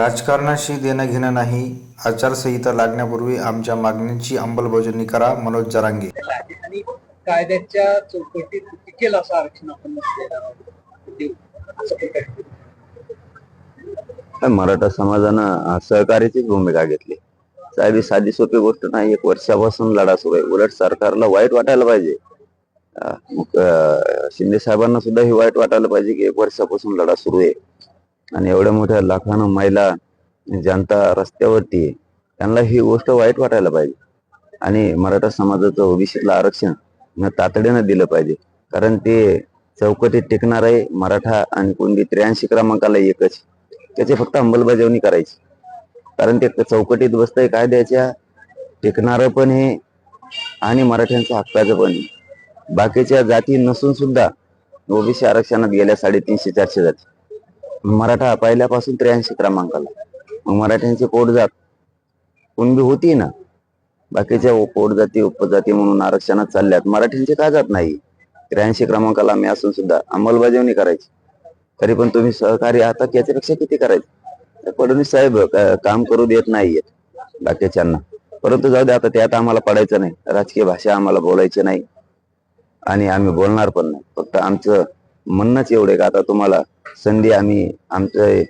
राजकारणाशी देणं घेणं नाही आचारसंहिता लागण्यापूर्वी आमच्या मागण्यांची अंमलबजावणी करा मनोज जरांगे. आणि कायद्याच्या चौकटीत टिकेल असं आरक्षण आपण मराठा समाजानं सहकार्याचीच भूमिका घेतली. साहेब ही साधी सोपी गोष्ट नाही एक वर्षापासून लढा सुरू आहे. उलट सरकारला वाईट वाटायला पाहिजे. मग शिंदे साहेबांना सुद्धा हे वाईट वाटायला पाहिजे की एक वर्षापासून लढा सुरू आहे. आणि एवढ्या मोठ्या लाखानं महिला जनता रस्त्यावरती आहे त्यांना ही गोष्ट वाईट वाटायला पाहिजे. आणि मराठा समाजाचं ओबीसीला आरक्षण तातडीनं दिलं पाहिजे. कारण ते चौकटीत टिकणार आहे मराठा आणि कोणती त्र्याऐंशी क्रमांकाला एकच. त्याची फक्त अंमलबजावणी करायची. कारण ते चौकटीत बसतंय कायद्याच्या टिकणारं पण हे आणि मराठ्यांचं हक्काचं पण आहे बाकीच्या जाती नसून सुद्धा ओबीसी आरक्षणात गेल्या साडेतीनशे चारशे जाती. मराठा पहिल्यापासून त्र्याऐंशी क्रमांकाला. मग मराठ्यांची पोटजात कुणबी होती ना? बाकीच्या पोटजाती उपजाती म्हणून आरक्षणात चालल्यात. मराठ्यांची का जात नाही? त्र्याऐंशी क्रमांकाला आम्ही असून सुद्धा अंमलबजावणी करायची. तरी पण तुम्ही सहकारी आहात याच्यापेक्षा किती करायचं? फडणवीस साहेब काम करू देत नाहीयेत बाकीच्यांना. परंतु जाऊ दे आता त्यात आम्हाला पडायचं नाही. राजकीय भाषा आम्हाला बोलायची नाही. आणि आम्ही बोलणार पण नाही. फक्त आमचं म्हणणंच एवढे का? आता तुम्हाला संधी आम्ही आमचं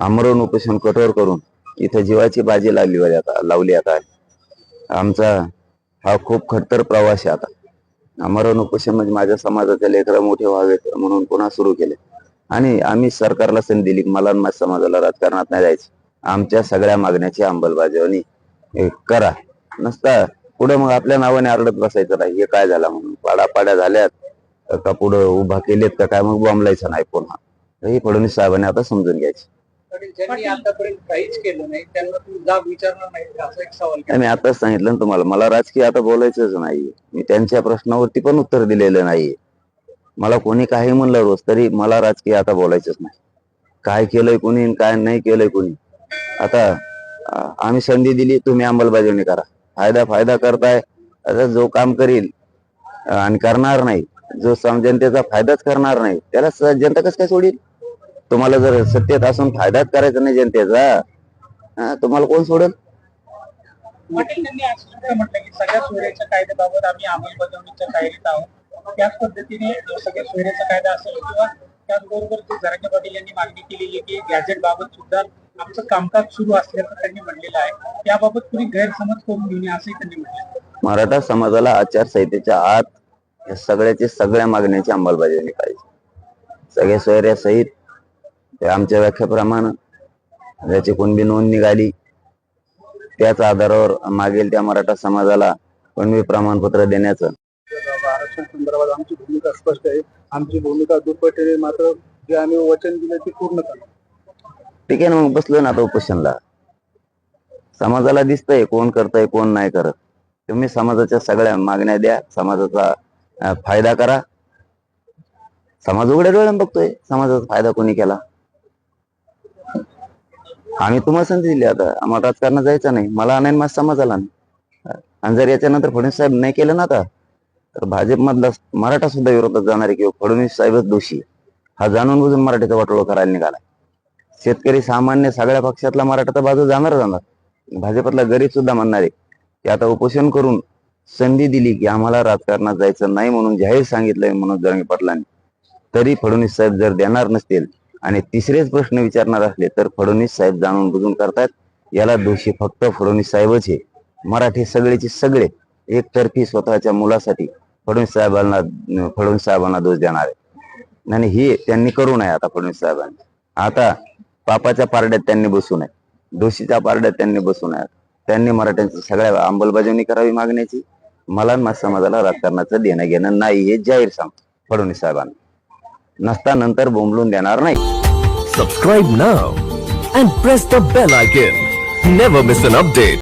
आमरण उपोषण कठोर करून इथं जीवाची बाजी लावली आता लावली आता. आमचा हा खूप खडतर प्रवास आहे आता. आमरण उपोषण म्हणजे माझ्या समाजाचे लेकरं मोठे व्हावेत म्हणून पुन्हा सुरू केले. आणि आम्ही सरकारला संधी दिली मला माझ्या समाजाला राजकारणात नाही जायचं. आमच्या सगळ्या मागण्याची अंमलबजावणी हे करा. नसता पुढे मग आपल्या नावाने आरडत बसायचं नाही. हे काय झालं म्हणून? पाड्या झाल्यात. का पुढं उभा केलेत का काय? मग बॉम्बलायचं नाही पुन्हा. हे फडणवीस साहेबांनी आता समजून घ्यायचं. आणि ज्यांनी आतापर्यंत काहीच केलं नाही. त्यांना तुम्ही जाब विचारणार नाही. असा एक सवाल केला. मी आताच सांगितलं ना तुम्हाला. मला राजकीय आता बोलायचंच नाही मी त्यांच्या प्रश्नावरती पण उत्तर दिलेलं नाहीये. मला कोणी काही म्हणलं रोज तरी मला राजकीय आता बोलायचंच नाही. काय केलंय कोणी काय नाही केलंय कोणी? आता आम्ही संधी दिली तुम्ही अंमलबजावणी करा. फायदा फायदा करताय. आता जो काम करील आणि करणार नाही जो जनतेचा फायदाच करणार नाही त्याला जनता कसं काय सोडील? तुम्हाला जर सत्तेत असून फायदाच करायचा नाही जनतेचा हा, तुम्हाला कोण सोडेल? पाटील यांनी आज सुद्धा म्हटलं की सगळ्या सोयऱ्याच्या कायद्याबाबत आम्ही अंमलबजावणीच्या तयारीत आहोत. त्याच पद्धतीने सगळ्या सोयऱ्याचा कायदा असेल किंवा त्याचबरोबर जे जरांगे पाटील यांनी मागणी केलेली आहे की गॅजेट बाबत सुद्धा आमचं कामकाज सुरू असल्याचं त्यांनी म्हणलेलं आहे. त्याबाबत कुणी गैरसमज करून असंही त्यांनी म्हटलं. मराठा समाजाला आचारसंहितेच्या आत या सगळ्याची सगळ्या मागण्याची अंमलबजावणी पाहिजे सगळ्या सोयऱ्यासहित आमच्या व्याख्याप्रमाणे ज्याची कुणबी नोंद निघाली त्याच आधारावर मागेल त्या मराठा समाजाला कुणबी प्रमाणपत्र देण्याचं. आरक्षण संदर्भात आमची भूमिका स्पष्ट आहे. आमची भूमिका दुप्पट आहे. मात्र जे आम्ही वचन दिले ते पूर्ण करणार ठीक आहे ना मग बसलो ना आता उपोषणला. समाजाला दिसतंय कोण करतंय कोण नाही करत. तुम्ही समाजाच्या सगळ्या मागण्या द्या समाजाचा फायदा करा. समाज उघड्या डोळ्यानं बघतोय. समाजाचा फायदा कोणी केला? आम्ही तुम्हाला संधी दिली आता. आम्हाला राजकारण जायचं नाही. मला आणायन माझ्या समाजाला नाही. आणि जर याच्यानंतर फडणवीस साहेब नाही केलं ना आता तर भाजपमधला मराठा सुद्धा विरोधात जाणार आहे किंवा फडणवीस साहेबच दोषी. हा जाणून बुजून मराठीचा वाटोळ करायला निघाला शेतकरी सामान्य सगळ्या पक्षातला मराठाचा बाजू जाणार जाणार. भाजपतला गरीब सुद्धा म्हणणार आहे की आता उपोषण करून संधी दिली की आम्हाला राजकारणात जायचं नाही म्हणून जाहीर सांगितलंय मनोज जरांगे पाटलांनी. तरी फडणवीस साहेब जर देणार नसतील आणि तिसरेच प्रश्न विचारणार असले तर फडणवीस साहेब जाणून बुजून करतायत. याला दोषी फक्त फडणवीस साहेबच हे मराठी सगळेचे सगळे एकतर्फी स्वतःच्या मुलासाठी फडणवीस साहेबांना फडणवीस साहेबांना दोष देणार आहे आणि हे त्यांनी करू नये आता फडणवीस साहेबांनी. आता पापाच्या पारड्यात त्यांनी बसू नये. दोषीच्या पारड्यात त्यांनी बसू नये. त्यांनी मराठ्यांची सगळ्या अंमलबजावणी करावी मागण्याची. मला आणि माझ्या समाजाला राजकारणाचं देणं घेणं नाही हे जाहीर सांगतो. फडणवीस साहेबांना. नसता नंतर बोंबलून देणार नाही. Subscribe now and press the bell icon never miss an update